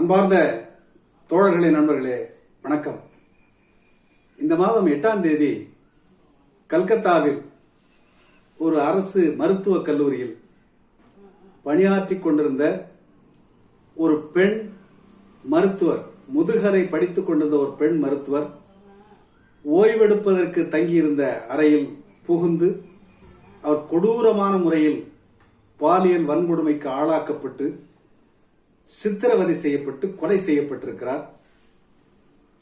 அன்பார்ந்த தோழர்களே நண்பர்களே வணக்கம். இந்த மாதம் எட்டாம் தேதி கல்கத்தாவில் ஒரு அரசு மருத்துவக் கல்லூரியில் பணியாற்றி கொண்டிருந்த ஒரு பெண் மருத்துவர் முதுகலை படித்துக் கொண்டிருந்த ஒரு பெண் மருத்துவர் ஓய்வெடுப்பதற்கு தங்கியிருந்த அறையில் புகுந்து அவர் கொடூரமான முறையில் பாலியல் வன்கொடுமைக்கு ஆளாக்கப்பட்டு சித்திரவதை செய்யப்பட்டு கொலை செய்யப்பட்டிருக்கிறார்.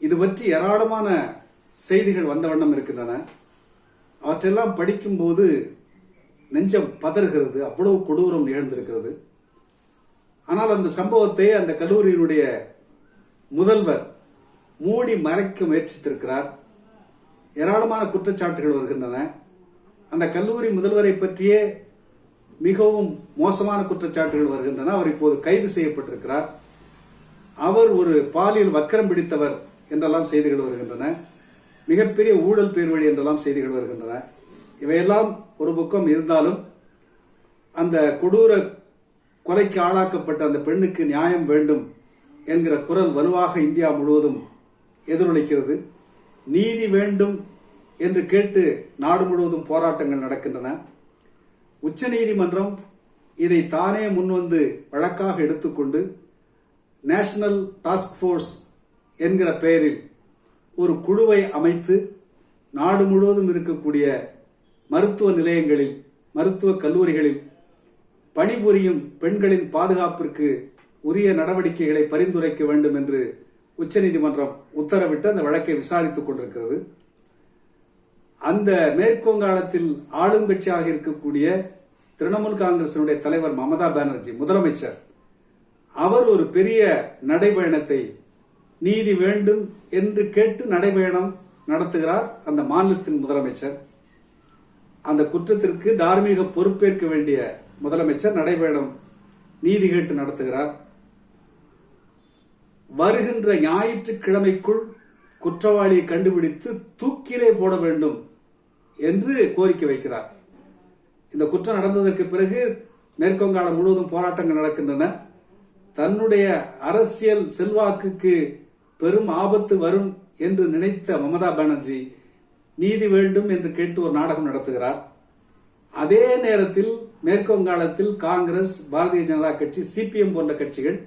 இது பற்றி ஏராளமான செய்திகள் வந்த வண்ணம் இருக்கின்றன. அவற்றெல்லாம் படிக்கும்போது நெஞ்சம் பதறுகிறது அவ்வளவு கொடூரம் நிகழ்ந்திருக்கிறது. ஆனால் அந்த சம்பவத்தை அந்த கல்லூரியினுடைய முதல்வர் மூடி மறைக்க முயற்சித்திருக்கிறார். ஏராளமான குற்றச்சாட்டுகள் வருகின்றன. அந்த கல்லூரி முதல்வரை பற்றியே மிகவும் மோசமான குற்றச்சாட்டுகள் வருகின்றன. அவர் இப்போது கைது செய்யப்பட்டிருக்கிறார். அவர் ஒரு பாலியல் வக்கரம் பிடித்தவர் என்றெல்லாம் செய்திகள் வருகின்றன. மிகப்பெரிய ஊழல் பேர்வழி என்றெல்லாம் செய்திகள் வருகின்றன. இவையெல்லாம் ஒரு பக்கம் இருந்தாலும் அந்த கொடூர கொலைக்கு ஆளாக்கப்பட்ட அந்த பெண்ணுக்கு நியாயம் வேண்டும் என்கிற குரல் வலுவாக இந்தியா முழுவதும் எதிரொலிக்கிறது. நீதி வேண்டும் என்று கேட்டு நாடு முழுவதும் போராட்டங்கள் நடக்கின்றன. உச்சநீதிமன்றம் இதை தானே முன்வந்து வழக்காக எடுத்துக்கொண்டு நேஷனல் டாஸ்க் ஃபோர்ஸ் என்கிற பெயரில் ஒரு குழுவை அமைத்து நாடு முழுவதும் இருக்கக்கூடிய மருத்துவ நிலையங்களில் மருத்துவ கல்லூரிகளில் பணிபுரியும் பெண்களின் பாதுகாப்பிற்கு உரிய நடவடிக்கைகளை பரிந்துரைக்க வேண்டும் என்று உச்சநீதிமன்றம் உத்தரவிட்டு அந்த வழக்கை விசாரித்துக் கொண்டிருக்கிறது. அந்த மேற்குவங்காளத்தில் ஆளும் கட்சியாக இருக்கக்கூடிய திரிணாமுல் காங்கிரசினுடைய தலைவர் மமதா பானர்ஜி முதலமைச்சர் அவர் ஒரு பெரிய நடைபயணத்தை நீதி வேண்டும் என்று கேட்டு நடைபயணம் நடத்துகிறார் அந்த மாநிலத்தின் முதலமைச்சர். அந்த குற்றத்திற்கு தார்மீக பொறுப்பேற்க வேண்டிய முதலமைச்சர் நடைபயணம் நீதி கேட்டு நடத்துகிறார். வருகின்ற ஞாயிற்றுக்கிழமைக்குள் குற்றவாளியை கண்டுபிடித்து தூக்கிலே போட வேண்டும் என்று கோரிக்கை வைக்கிறார். இந்த குற்றம் நடந்ததற்கு பிறகு மேற்கொங்காலம் முழுவதும் போராட்டங்கள் நடக்கின்றன. தன்னுடைய அரசியல் செல்வாக்குக்கு பெரும் ஆபத்து வரும் என்று நினைத்த மமதா பானர்ஜி நீதி வேண்டும் என்று கேட்டு ஒரு நாடகம் நடத்துகிறார். அதே நேரத்தில் மேற்கொங்காலத்தில் காங்கிரஸ் பாரதிய ஜனதா கட்சி சிபிஎம் போன்ற கட்சிகள்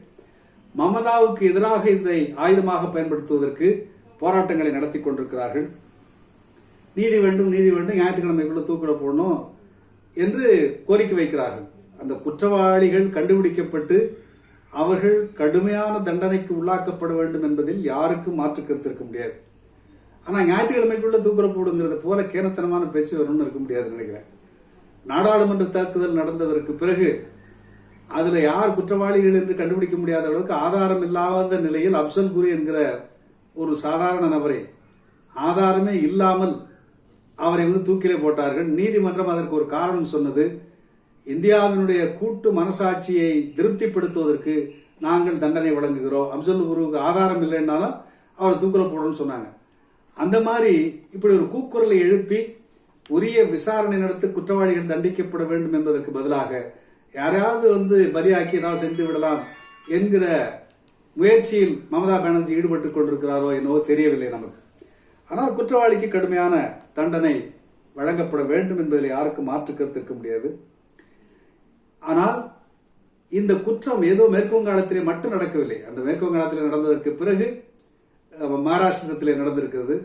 மமதாவுக்கு எதிராக இதை ஆயுதமாக பயன்படுத்துவதற்கு போராட்டங்களை நடத்தி கொண்டிருக்கிறார்கள். நீதி வேண்டும் நீதி வேண்டும் ஞாயிற்றுக்கிழமைக்குள்ள தூக்கிட போடணும் என்று கோரிக்கை வைக்கிறார்கள். அந்த குற்றவாளிகள் கண்டுபிடிக்கப்பட்டு அவர்கள் கடுமையான தண்டனைக்கு உள்ளாக்கப்பட வேண்டும் என்பதில் யாருக்கும் மாற்று கருத்து இருக்க முடியாது. ஆனால் ஞாயிற்றுக்கிழமைக்குள்ள தூக்குற போடுங்கிறது போல கேனத்தனமான பேச்சு வரும்னு இருக்க முடியாது நினைக்கிறேன். நாடாளுமன்ற தாக்குதல் நடந்ததற்கு பிறகு அதுல யார் குற்றவாளிகள் என்று கண்டுபிடிக்க முடியாத அளவுக்கு ஆதாரம் இல்லாத நிலையில் அப்சல் குரு என்கிற ஒரு சாதாரண நபரை ஆதாரமே இல்லாமல் அவரை வந்து தூக்கிலே போட்டார்கள். நீதிமன்றம் அதற்கு ஒரு காரணம் சொன்னது இந்தியாவினுடைய கூட்டு மனசாட்சியை திருப்திப்படுத்துவதற்கு நாங்கள் தண்டனை வழங்குகிறோம். அப்சல் குருவுக்கு ஆதாரம் இல்லைன்னாலும் அவரை தூக்கில போடணும்னு சொன்னாங்க. அந்த மாதிரி இப்படி ஒரு கூக்குரலை எழுப்பி உரிய விசாரணை நடத்தி குற்றவாளிகள் தண்டிக்கப்பட வேண்டும் என்பதற்கு பதிலாக யாரையாவது வந்து பலியாக்கி ஏதாவது சென்று விடலாம் என்கிற முயற்சியில் மமதா பானர்ஜி ஈடுபட்டுக் கொண்டிருக்கிறாரோ என்னவோ தெரியவில்லை நமக்கு. ஆனால் குற்றவாளிக்கு கடுமையான தண்டனை வழங்கப்பட வேண்டும் என்பதில் யாருக்கும் மாற்று கருத்து இருக்க முடியாது. ஆனால் இந்த குற்றம் ஏதோ மேற்கு வங்காளத்திலே மட்டும் நடக்கவில்லை. அந்த மேற்குவங்காளத்தில் நடந்ததற்கு பிறகு மகாராஷ்டிரத்திலே நடந்திருக்கிறது.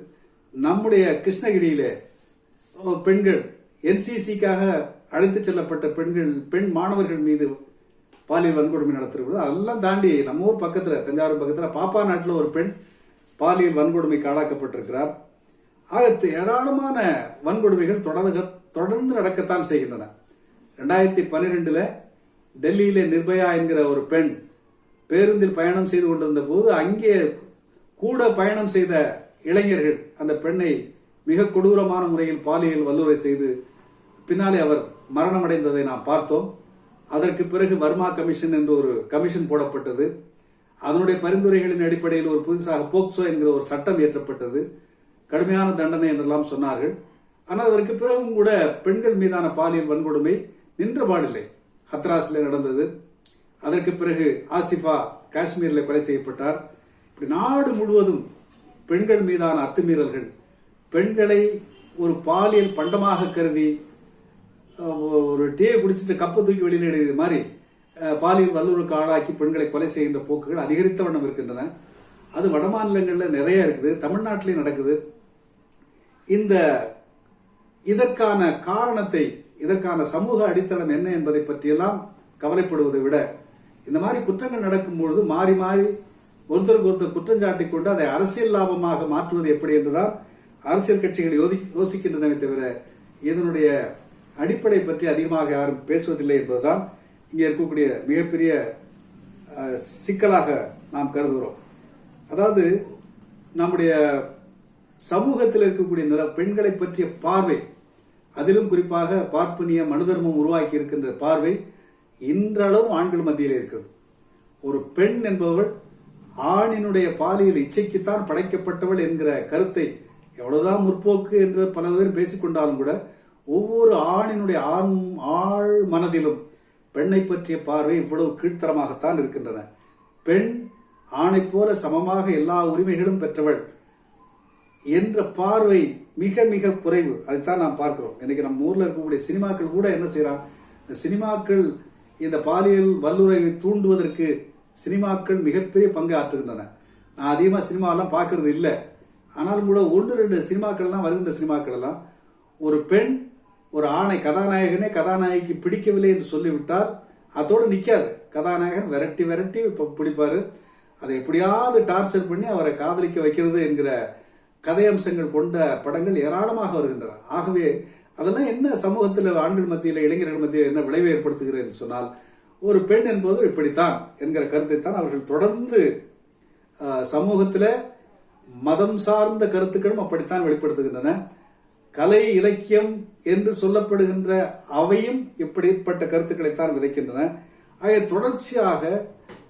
நம்முடைய கிருஷ்ணகிரியிலே பெண்கள் என்சிசிக்காக அழைத்து செல்லப்பட்ட பெண்கள் பெண் மாணவர்கள் மீது பாலியல் வன்கொடுமை நடத்திருக்கிறது அதெல்லாம் தாண்டி நம்ம ஊர் பக்கத்தில் தஞ்சாவூர் பக்கத்தில் பாப்பா நாட்டில் ஒரு பெண் பாலியல் வன்கொடுமைக்கு ஆளாக்கப்பட்டிருக்கிறார் ஆக ஏராளமான வன்கொடுமைகள் தொடர்ந்து தொடர்ந்து நடக்கத்தான் செய்கின்றன. ரெண்டாயிரத்தி பன்னிரெண்டுல டெல்லியிலே நிர்பயா என்கிற ஒரு பெண் பேருந்தில் பயணம் செய்து கொண்டிருந்த போது அங்கே கூட பயணம் செய்த இளைஞர்கள் அந்த பெண்ணை மிக கொடூரமான முறையில் பாலியல் வல்லுறை செய்து பின்னாலே அவர் மரணமடைந்ததை நாம் பார்த்தோம். அதற்கு பிறகு வர்மா கமிஷன் என்று ஒரு கமிஷன் போடப்பட்டது. அதனுடைய பரிந்துரைகளின் அடிப்படையில் ஒரு புதுசாக போக்சோ என்கிற ஒரு சட்டம் இயற்றப்பட்டது. கடுமையான தண்டனை என்றெல்லாம் சொன்னார்கள். ஆனால் அதற்கு பிறகும் கூட பெண்கள் மீதான பாலியல் வன்கொடுமை நின்றபாடில்லை ஹத்ராஸில் நடந்தது. அதற்கு பிறகு ஆசிஃபா காஷ்மீரில் கொலை செய்யப்பட்டார். இப்படி நாடு முழுவதும் பெண்கள் மீதான அத்துமீறல்கள் பெண்களை ஒரு பாலியல் பண்டமாக கருதி ஒரு டீயை குடிச்சிட்டு கப்பை தூக்கி வெளியில் எறிவது மாதிரி பாலியல் வல்லுறவுக்கு ஆளாக்கி பெண்களை கொலை செய்கின்ற போக்குகள் அதிகரித்த வண்ணம் இருக்கின்றன. அது வட மாநிலங்களில் நிறைய இருக்குது. தமிழ்நாட்டிலையும் நடக்குது. இந்த இதற்கான காரணத்தை இதற்கான சமூக அடித்தளம் என்ன என்பதை பற்றியெல்லாம் கவலைப்படுவதை விட இந்த மாதிரி குற்றங்கள் நடக்கும் பொழுது மாறி மாறி ஒருத்தருக்கு ஒருத்தர் குற்றம் சாட்டிக் கொண்டு அதை அரசியல் லாபமாக மாற்றுவது எப்படி என்றுதான் அரசியல் கட்சிகள் யோசிக்கின்றனவே தவிர இதனுடைய அடிப்படை பற்றி அதிகமாக யாரும் பேசுவதில்லை என்பதுதான் இங்கே இருக்கக்கூடிய மிகப்பெரிய சிக்கலாக நாம் கருதுகிறோம். அதாவது நம்முடைய சமூகத்தில் இருக்கக்கூடிய நில பெண்களை பற்றிய பார்வை அதிலும் குறிப்பாக பார்ப்பனிய மனுதர்மம் உருவாக்கி இருக்கின்ற பார்வை இன்றளவும் ஆண்கள் மத்தியில் இருக்கிறது. ஒரு பெண் என்பவள் ஆணினுடைய பாலியல் இச்சைக்குத்தான் படைக்கப்பட்டவள் என்கிற கருத்தை எவ்வளவுதான் முற்போக்கு என்று பல பேர் பேசிக்கொண்டாலும் கூட ஒவ்வொரு ஆணினுடைய ஆண் ஆழ் மனதிலும் பெண்ணை பற்றிய பார்வை இவ்வளவு கீழ்த்தரமாகத்தான் இருக்கின்றன. பெண் ஆணைப் போல சமமாக எல்லா உரிமைகளும் பெற்றவள் என்ற பார்வை மிக மிக குறைவு. அதைத்தான் நாம் பார்க்கிறோம். இன்னைக்கு நம்ம ஊர்ல இருக்கக்கூடிய சினிமாக்கள் கூட என்ன செய்யறான் இந்த சினிமாக்கள் இந்த பாலியல் வல்லுறவை தூண்டுவதற்கு சினிமாக்கள் மிகப்பெரிய பங்கு ஆற்றுகின்றன. நான் அதிகமாக சினிமாவெல்லாம் பார்க்கறது இல்லை. ஆனாலும் கூட ஒன்று ரெண்டு சினிமாக்கள்லாம் வருகின்ற சினிமாக்கள் எல்லாம் ஒரு பெண் ஒரு ஆணை கதாநாயகனே கதாநாயகி பிடிக்கவில்லை என்று சொல்லிவிட்டால் அதோடு நிற்காது கதாநாயகன் விரட்டி விரட்டி இப்போ பிடிப்பாரு. அதை எப்படியாவது டார்ச்சர் பண்ணி அவரை காதலிக்க வைக்கிறது என்கிற கதை அம்சங்கள் கொண்ட படங்கள் ஏராளமாக வருகின்றன. ஆகவே அதெல்லாம் என்ன சமூகத்தில் ஆண்கள் மத்தியில் இளைஞர்கள் மத்தியில் என்ன விளைவை ஏற்படுத்துகிறது என்று சொன்னால் ஒரு பெண் என்பது இப்படித்தான் என்கிற கருத்தை தான் அவர்கள் தொடர்ந்து சமூகத்தில் மதம் சார்ந்த கருத்துக்களும் அப்படித்தான் வெளிப்படுத்துகின்றன. கலை இலக்கியம் என்று சொல்லப்படுகின்ற அவையும் இப்படிப்பட்ட கருத்துக்களைத்தான் விதைக்கின்றன. ஆக தொடர்ச்சியாக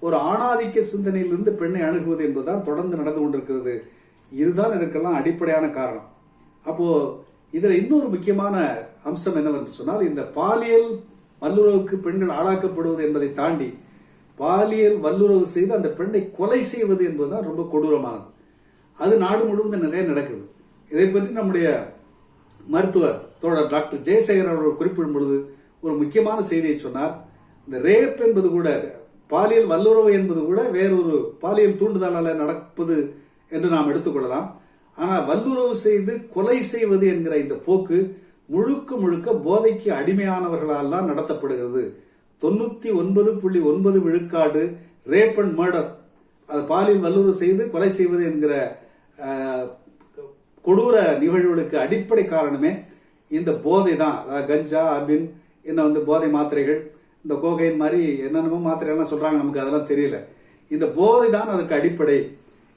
ஒரு ஆணாதிக்க சிந்தனையிலிருந்து பெண்ணை அணுகுவது என்பதுதான் தொடர்ந்து நடந்து கொண்டிருக்கிறது. இதுதான் இதற்கெல்லாம் அடிப்படையான காரணம். அப்போ இதுல இன்னொரு முக்கியமான அம்சம் என்னவென்று சொன்னால் இந்த பாலியல் வல்லுறவுக்கு பெண்கள் ஆளாக்கப்படுவது என்பதை தாண்டி பாலியல் வல்லுறவு செய்து அந்த பெண்ணை கொலை செய்வது என்பதுதான் ரொம்ப கொடூரமானது. அது நாடு முழுவதும் நிறைய நடக்குது. இதை பற்றி நம்முடைய மருத்துவர் தோழர் டாக்டர் ஜெயசேகர் அவர்கள் குறிப்பிடும் பொழுது ஒரு முக்கியமான செய்தியை சொன்னார். இந்த ரேப் என்பது கூட பாலியல் வல்லுறவு என்பது கூட வேறொரு பாலியல் தூண்டுதலால் நடப்பது என்று நாம் எடுத்துக்கொள்ளலாம். ஆனால் வல்லுறவு செய்து கொலை செய்வது என்கிற இந்த போக்கு முழுக்க முழுக்க போதைக்கு அடிமையானவர்களால் தான் நடத்தப்படுகிறது. தொண்ணூத்தி ஒன்பது புள்ளி ஒன்பது விழுக்காடு ரேப் அண்ட் மர்டர் அது பாலியல் வல்லுறவு செய்து கொலை செய்வது என்கிற கொடூர நிகழ்வுகளுக்கு அடிப்படை காரணமே இந்த போதை தான் அதாவது கஞ்சா அபின் இன்னும் வந்து போதை மாத்திரைகள் இந்த கோகைன் மாதிரி என்னென்னமோ மாத்திரைகள்லாம் சொல்றாங்க நமக்கு அதெல்லாம் தெரியல. இந்த போதை தான் அதற்கு அடிப்படை.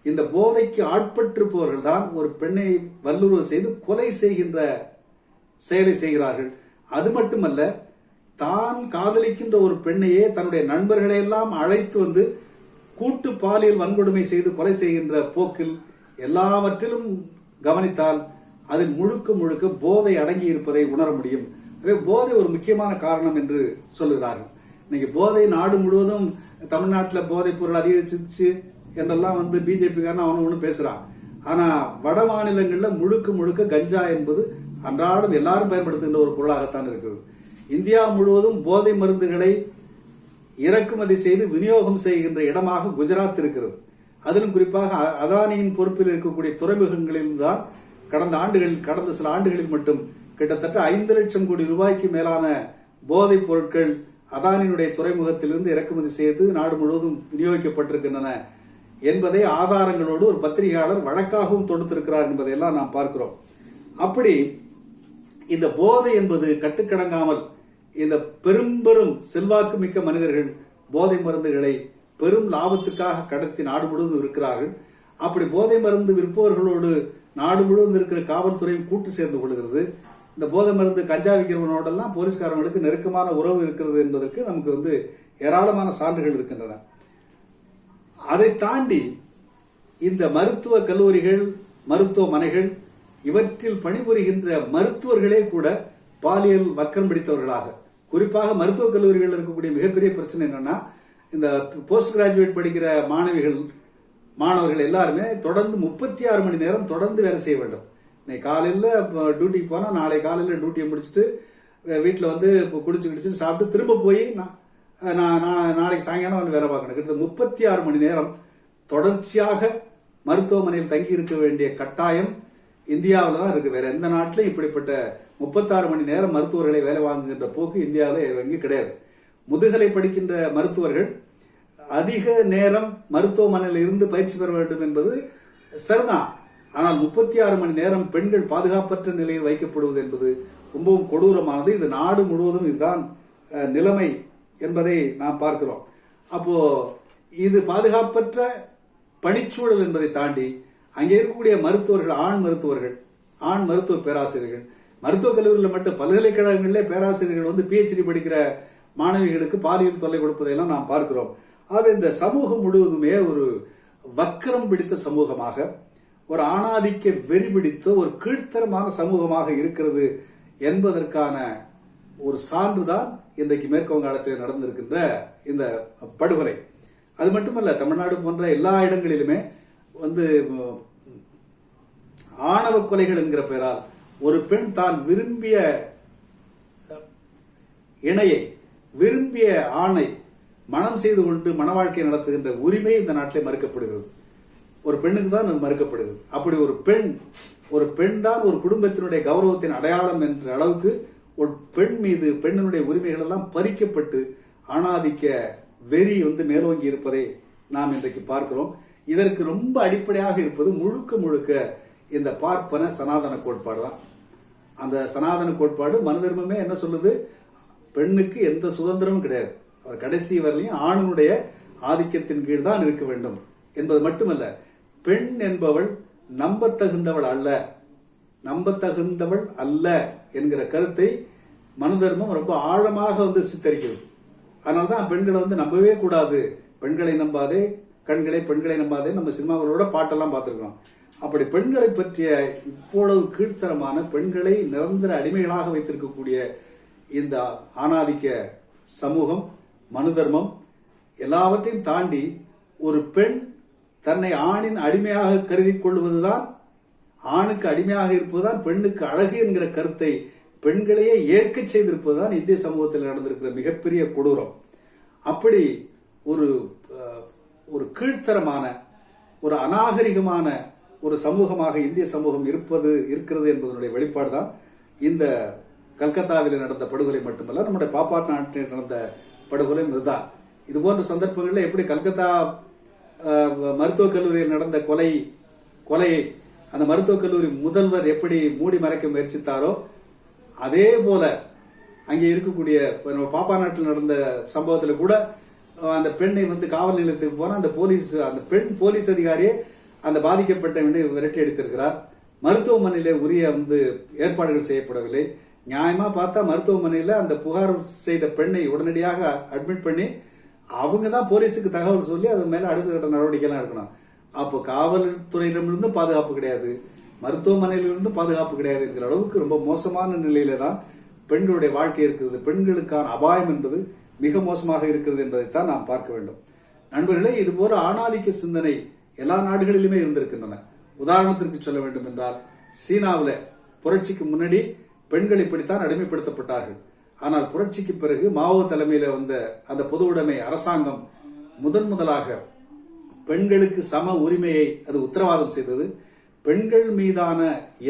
இந்த போதைக்கு ஆட்பட்டிருப்பவர்கள் தான் ஒரு பெண்ணை வல்லுறவு செய்து கொலை செய்கின்ற செயலை செய்கிறார்கள். அது மட்டுமல்ல தான் காதலிக்கின்ற ஒரு பெண்ணையே தன்னுடைய நண்பர்களை எல்லாம் அழைத்து வந்து கூட்டு பாலியல் வன்கொடுமை செய்து கொலை செய்கின்ற போக்கில் எல்லாவற்றிலும் கவனித்தால் அதில் முழுக்க முழுக்க போதை அடங்கி இருப்பதை உணர முடியும். எனவே போதை ஒரு முக்கியமான காரணம் என்று சொல்லுகிறார்கள். இன்னைக்கு போதை நாடு முழுவதும் தமிழ்நாட்டில் போதைப் பொருள் அதிகரிச்சிச்சு என்றெல்லாம் வந்து பிஜேபிக்காரன் அவனு ஒன்று பேசுறான். ஆனா வட மாநிலங்களில் முழுக்க முழுக்க கஞ்சா என்பது அன்றாடம் எல்லாரும் பயன்படுத்துகின்ற ஒரு பொருளாகத்தான் இருக்குது. இந்தியா முழுவதும் போதை மருந்துகளை இறக்குமதி செய்து விநியோகம் செய்கின்ற இடமாக குஜராத் இருக்கிறது. அதிலும் குறிப்பாக அதானியின் பொறுப்பில் இருக்கக்கூடிய துறைமுகங்களில் தான் கடந்த ஆண்டுகளில் கடந்த சில ஆண்டுகளில் மட்டும் கிட்டத்தட்ட ஐந்து லட்சம் கோடி ரூபாய்க்கு மேலான போதைப் பொருட்கள் அதானியினுடைய துறைமுகத்திலிருந்து இறக்குமதி செய்து நாடு முழுவதும் விநியோகிக்கப்பட்டிருக்கின்றன என்பதை ஆதாரங்களோடு ஒரு பத்திரிகையாளர் வழக்காகவும் தொடுத்திருக்கிறார் என்பதையெல்லாம் நாம் பார்க்கிறோம். அப்படி இந்த போதை என்பது கட்டுக்கடங்காமல் இந்த பெரும் பெரும் செல்வாக்கு மிக்க மனிதர்கள் போதை மருந்துகளை பெரும் லாபத்துக்காக கடத்தி நாடு முழுவதும் இருக்கிறார்கள். அப்படி போதை மருந்து விற்பவர்களோடு நாடு முழுவதும் இருக்கிற காவல்துறையும் கூட்டு சேர்ந்து கொள்கிறது. இந்த போதை மருந்து கஞ்சா விற்கிறவனோடெல்லாம் போலீஸ்காரங்களுக்கு நெருக்கமான உறவு இருக்கிறது என்பதற்கு நமக்கு வந்து ஏராளமான சான்றுகள் இருக்கின்றன. அதை தாண்டி இந்த மருத்துவ கல்லூரிகள் மருத்துவமனைகள் இவற்றில் பணிபுரிகின்ற மருத்துவர்களே கூட பாலியல் வக்கம் பிடித்தவர்களாக. குறிப்பாக மருத்துவக் கல்லூரிகளில் இருக்கக்கூடிய மிகப்பெரிய பிரச்சனை என்னன்னா இந்த போஸ்ட் கிராஜுவேட் படிக்கிற மாணவிகள் மாணவர்கள் எல்லாருமே தொடர்ந்து முப்பத்தி ஆறு மணி நேரம் தொடர்ந்து வேலை செய்ய வேண்டும். இன்னைக்கு காலையில் டியூட்டிக்கு போனால் நாளை காலையில் டியூட்டியை முடிச்சுட்டு வீட்டில் வந்து இப்போ குடிச்சு குடிச்சு சாப்பிட்டு திரும்ப போய் நான் நான் நான் நாளைக்கு சாயங்காலம் வந்து வேலை பார்க்கணும். கிட்டத்தட்ட முப்பத்தி ஆறு மணி நேரம் தொடர்ச்சியாக மருத்துவமனையில் தங்கி இருக்க வேண்டிய கட்டாயம் இந்தியாவில் தான் இருக்கு. வேற எந்த நாட்டிலும் இப்படிப்பட்ட முப்பத்தாறு மணி நேரம் மருத்துவர்களை வேலை வாங்குகின்ற போக்கு இந்தியாவில் எங்கேயும் கிடையாது. முதுகலை படிக்கின்ற மருத்துவர்கள் அதிக நேரம் மருத்துவமனையில் இருந்து பயிற்சி பெற வேண்டும் என்பது சரிதான் ஆனால் முப்பத்தி ஆறு மணி நேரம் பெண்கள் பாதுகாப்பற்ற நிலையில் வைக்கப்படுவது என்பது ரொம்பவும் கொடூரமானது. இது நாடு முழுவதும் இதுதான் நிலைமை என்பதை நாம் பார்க்கிறோம். அப்போ இது பாதுகாப்பற்ற பணிச்சூழல் என்பதை தாண்டி அங்கே இருக்கக்கூடிய மருத்துவர்கள் ஆண் மருத்துவர்கள் ஆண் மருத்துவ பேராசிரியர்கள் மருத்துவக் கல்லூரியில் மட்டும் பல்கலைக்கழகங்களிலே பேராசிரியர்கள் வந்து பிஹெச்டி படிக்கிற மாணவிகளுக்கு பாலியல் தொல்லை கொடுப்பதையெல்லாம் நாம் பார்க்கிறோம். ஆகவே இந்த சமூகம் முழுவதுமே ஒரு வக்கரம் பிடித்த சமூகமாக ஒரு ஆணாதிக்க வெறி பிடித்த ஒரு கீழ்த்தரமான சமூகமாக இருக்கிறது என்பதற்கான ஒரு சான்றுதான் இன்றைக்கு மேற்கு வங்காளத்தில் நடந்திருக்கின்ற இந்த படுகொலை. அது மட்டுமல்ல தமிழ்நாடு போன்ற எல்லா இடங்களிலுமே வந்து ஆணவ கொலைகள் என்கிற பெயரால் ஒரு பெண் தான் விரும்பிய இணையை விரும்பிய ஆணை மனம் செய்து கொண்டு மன வாழ்க்கை நடத்துகின்ற உரிமை இந்த நாட்டில் மறுக்கப்படுகிறது. ஒரு பெண்ணுக்கு தான் அது மறுக்கப்படுகிறது. அப்படி ஒரு பெண் ஒரு பெண் தான் ஒரு குடும்பத்தினுடைய கௌரவத்தின் அடையாளம் என்ற அளவுக்கு ஒரு பெண் மீது பெண்ணினுடைய உரிமைகள் எல்லாம் பறிக்கப்பட்டு ஆணாதிக்க வெறி வந்து மேலோங்கி இருப்பதை நாம் இன்றைக்கு பார்க்கிறோம். இதற்கு ரொம்ப அடிப்படையாக இருப்பது முழுக்க முழுக்க இந்த பார்ப்பன சனாதன கோட்பாடு தான் அந்த சனாதன கோட்பாடு மனதர்மமே என்ன சொல்லுது? பெண்ணுக்கு எந்த சுதந்திரமும் கிடையாது. அவர் கடைசி வரலையும் ஆணுடைய ஆதிக்கத்தின் கீழ் தான் இருக்க வேண்டும் என்பது மட்டுமல்ல பெண் என்பவள் நம்பத்தகுந்தவள் அல்ல. நம்பத்தகுந்தவள் அல்ல என்கிற கருத்தை மனதர்மம் ரொம்ப ஆழமாக வந்து சித்தரிக்கிறது. அதனால்தான் பெண்களை வந்து நம்பவே கூடாது. பெண்களை நம்பாதே கண்களை பெண்களை நம்பாதே நம்ம சினிமாக்களோட பாட்டெல்லாம் பார்த்துருக்கோம் அப்படி பெண்களை பற்றிய இவ்வளவு கீழ்த்தரமான பெண்களை நிரந்தர அடிமைகளாக வைத்திருக்கக்கூடிய இந்த ஆணாதிக்க சமூகம் மனு தர்மம் எல்லாவற்றையும் தாண்டி ஒரு பெண் தன்னை ஆணின் அடிமையாக கருதி கொள்வதுதான் ஆணுக்கு அடிமையாக இருப்பதுதான் பெண்ணுக்கு அழகு என்கிற கருத்தை பெண்களையே ஏற்க செய்திருப்பதுதான் இந்திய சமூகத்தில் நடந்திருக்கிற மிகப்பெரிய கொடூரம். அப்படி ஒரு ஒரு கீழ்த்தரமான ஒரு அநாகரிகமான ஒரு சமூகமாக இந்திய சமூகம் இருப்பது இருக்கிறது என்பதனுடைய வெளிப்பாடு தான் இந்த கல்கத்தாவில் நடந்த படுகொலை மட்டுமல்ல நம்முடைய பாப்பாட் நாட்டில் நடந்த படுகொலை இதுதான் இது போன்ற சந்தர்ப்பங்களில் எப்படி கல்கத்தா மருத்துவக் கல்லூரியில் நடந்த கொலை கொலை அந்த மருத்துவக் கல்லூரி முதல்வர் எப்படி மூடி மறைக்க முயற்சித்தாரோ அதே போல அங்கே இருக்கக்கூடிய நம்ம பாப்பா நாட்டில் நடந்த சம்பவத்தில் கூட அந்த பெண்ணை வந்து காவல் நிலையத்துக்கு போனால் அந்த போலீஸ் அந்த பெண் போலீஸ் அதிகாரியே அந்த பாதிக்கப்பட்ட விரட்டி அடித்திருக்கிறார். மருத்துவமனையிலே உரிய வந்து ஏற்பாடுகள் செய்யப்படவில்லை. நியாயமாக பார்த்தா மருத்துவமனையில் அந்த புகார் செய்த பெண்ணை உடனடியாக அட்மிட் பண்ணி அவங்க தான் போலீஸுக்கு தகவல் சொல்லி அது மேலே அடுத்த கட்ட நடவடிக்கைலாம் எடுக்கணும். அப்போ காவல்துறையிடமிருந்து பாதுகாப்பு கிடையாது. மருத்துவமனையிலிருந்து பாதுகாப்பு கிடையாது என்கிற அளவுக்கு ரொம்ப மோசமான நிலையில தான் பெண்களுடைய வாழ்க்கை இருக்கிறது. பெண்களுக்கான அபாயம் என்பது மிக மோசமாக இருக்கிறது என்பதைத்தான் நாம் பார்க்க வேண்டும். நண்பர்களே இது போல ஆணாதிக்க சிந்தனை எல்லா நாடுகளிலுமே இருந்திருக்கின்றன. உதாரணத்திற்கு சொல்ல வேண்டும் என்றால் சீனாவில் புரட்சிக்கு முன்னாடி பெண்கள் இப்படித்தான் அடிமைப்படுத்தப்பட்டார்கள். ஆனால் புரட்சிக்கு பிறகு மாவோ தலைமையில வந்த அந்த பொது உடைமை அரசாங்கம் முதன் முதலாக பெண்களுக்கு சம உரிமையை அது உத்தரவாதம் செய்தது. பெண்கள் மீதான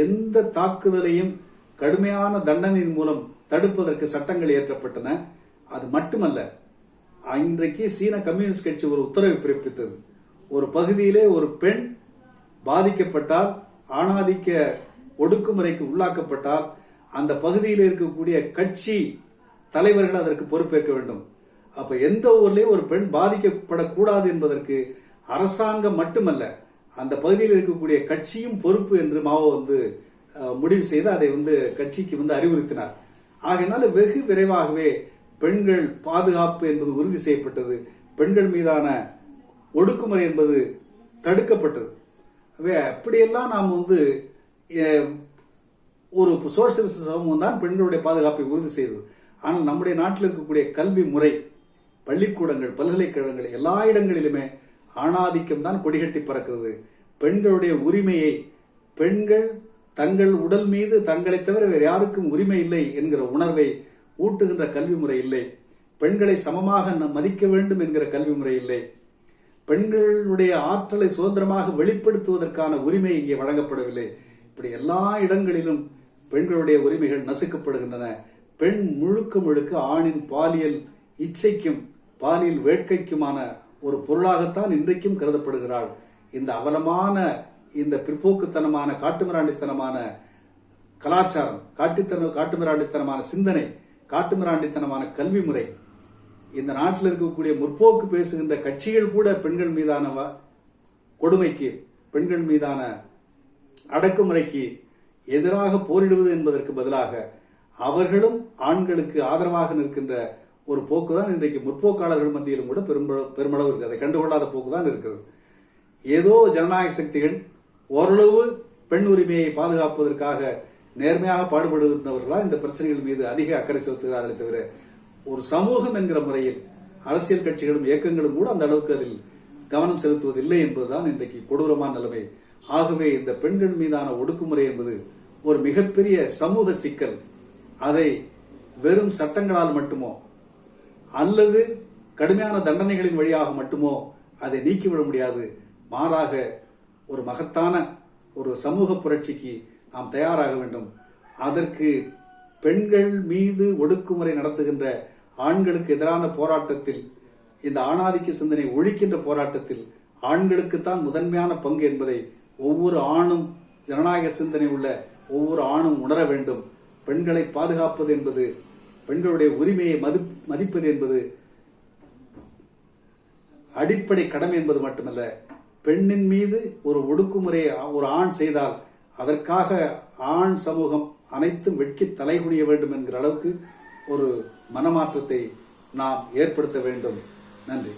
எந்த தாக்குதலையும் கடுமையான தண்டனையின் மூலம் தடுப்பதற்கு சட்டங்கள் இயற்றப்பட்டன. அது மட்டுமல்ல இன்றைக்கு சீன கம்யூனிஸ்ட் கட்சி ஒரு உத்தரவை பிறப்பித்தது. ஒரு பகுதியிலே ஒரு பெண் பாதிக்கப்பட்டால் ஆணாதிக்க ஒடுக்குமுறைக்கு உள்ளாக்கப்பட்டால் அந்த பகுதியில் இருக்கக்கூடிய கட்சி தலைவர்கள் அதற்கு பொறுப்பேற்க வேண்டும். அப்ப எந்த ஊர்லயும் ஒரு பெண் பாதிக்கப்படக்கூடாது என்பதற்கு அரசாங்கம் மட்டுமல்ல அந்த பகுதியில் இருக்கக்கூடிய கட்சியும் பொறுப்பு என்று மாவோ வந்து முடிவு செய்து அதை வந்து கட்சிக்கு வந்து அறிவுறுத்தினார். ஆகையினால வெகு விரைவாகவே பெண்கள் பாதுகாப்பு என்பது உறுதி செய்யப்பட்டது. பெண்கள் மீதான ஒடுக்குமுறை என்பது தடுக்கப்பட்டது. அப்படியெல்லாம் நாம் வந்து ஒரு சோசியலிச சமூகம் தான் பெண்களுடைய பாதுகாப்பை உறுதி செய்தது. ஆனால் நம்முடைய நாட்டில் இருக்கக்கூடிய கல்வி முறை பள்ளிக்கூடங்கள் பல்கலைக்கழகங்கள் எல்லா இடங்களிலுமே ஆணாதிக்கம் தான் கொடிகட்டி பறக்கிறது. பெண்களுடைய உரிமையை பெண்கள் தங்கள் உடல் மீது தங்களை தவிர வேறு யாருக்கும் உரிமை இல்லை என்கிற உணர்வை ஊட்டுகின்ற கல்வி முறை இல்லை. பெண்களை சமமாக நம் மதிக்க வேண்டும் என்கிற கல்வி முறை இல்லை. பெண்களுடைய ஆற்றலை சுதந்திரமாக வெளிப்படுத்துவதற்கான உரிமை இங்கே வழங்கப்படவில்லை. இப்படி எல்லா இடங்களிலும் பெண்களுடைய உரிமைகள் நசுக்கப்படுகின்றன. பெண் முழுக்க முழுக்க ஆணின் பாலியல் இச்சைக்கும் பாலியல் வேட்கைக்குமான ஒரு பொருளாகத்தான் இன்றைக்கும் கருதப்படுகிறாள். இந்த அவலமான இந்த பிற்போக்குத்தனமான காட்டுமிராண்டித்தனமான கலாச்சாரம் காட்டுத்தன காட்டுமிராண்டித்தனமான சிந்தனை காட்டுமிராண்டித்தனமான கல்வி முறை இந்த நாட்டில் இருக்கக்கூடிய முற்போக்கு பேசுகின்ற கட்சிகள் கூட பெண்கள் மீதான கொடுமைக்கு பெண்கள் மீதான அடக்குமுறைக்கு எதிராக போரிடுவது என்பதற்கு பதிலாக அவர்களும் ஆண்களுக்கு ஆதரவாக நிற்கின்ற ஒரு போக்குதான் இன்றைக்கு முற்போக்காளர்கள் மத்தியிலும் கூட பெரும்பளவு பெருமளவு இருக்குது. அதை கண்டுகொள்ளாத போக்குதான் இருக்கிறது ஏதோ ஜனநாயக சக்திகள் ஓரளவு பெண் உரிமையை பாதுகாப்பதற்காக நேர்மையாக பாடுபடுகின்றவர்களா இந்த பிரச்சனைகள் மீது அதிக அக்கறை செலுத்துகிறார்களே தவிர ஒரு சமூகம் என்கிற முறையில் அரசியல் கட்சிகளும் இயக்கங்களும் கூட அந்த அளவுக்கு அதில் கவனம் செலுத்துவதில்லை என்பதுதான் இன்றைக்கு கொடூரமான நிலைமை. ஆகவே இந்த பெண்கள் மீதான ஒடுக்குமுறை என்பது ஒரு மிகப்பெரிய சமூக சிக்கல். அதை வெறும் சட்டங்களால் மட்டுமோ அல்லது கடுமையான தண்டனைகளின் வழியாக மட்டுமோ அதை நீக்கிவிட முடியாது. மாறாக ஒரு மகத்தான ஒரு சமூக புரட்சிக்கு நாம் தயாராக வேண்டும். அதற்கு பெண்கள் மீது ஒடுக்குமுறை நடத்துகின்ற ஆண்களுக்கு எதிரான போராட்டத்தில் இந்த ஆணாதிக்க சிந்தனை ஒழிக்கின்ற போராட்டத்தில் ஆண்களுக்குத்தான் முதன்மையான பங்கு என்பதை ஒவ்வொரு ஆணும் ஜனநாயக சிந்தனை உள்ள ஒவ்வொரு ஆணும் உணர வேண்டும். பெண்களை பாதுகாப்பது என்பது பெண்களுடைய உரிமையை மதிப்பது என்பது அடிப்படை கடமை என்பது மட்டுமல்ல. பெண்ணின் மீது ஒரு ஒடுக்குமுறை ஒரு ஆண் செய்தால் அதற்காக ஆண் சமூகம் அனைத்தும் வெட்கி தலைகுனிய வேண்டும் என்கிற அளவுக்கு ஒரு மனமாற்றத்தை நாம் ஏற்படுத்த வேண்டும். நன்றி.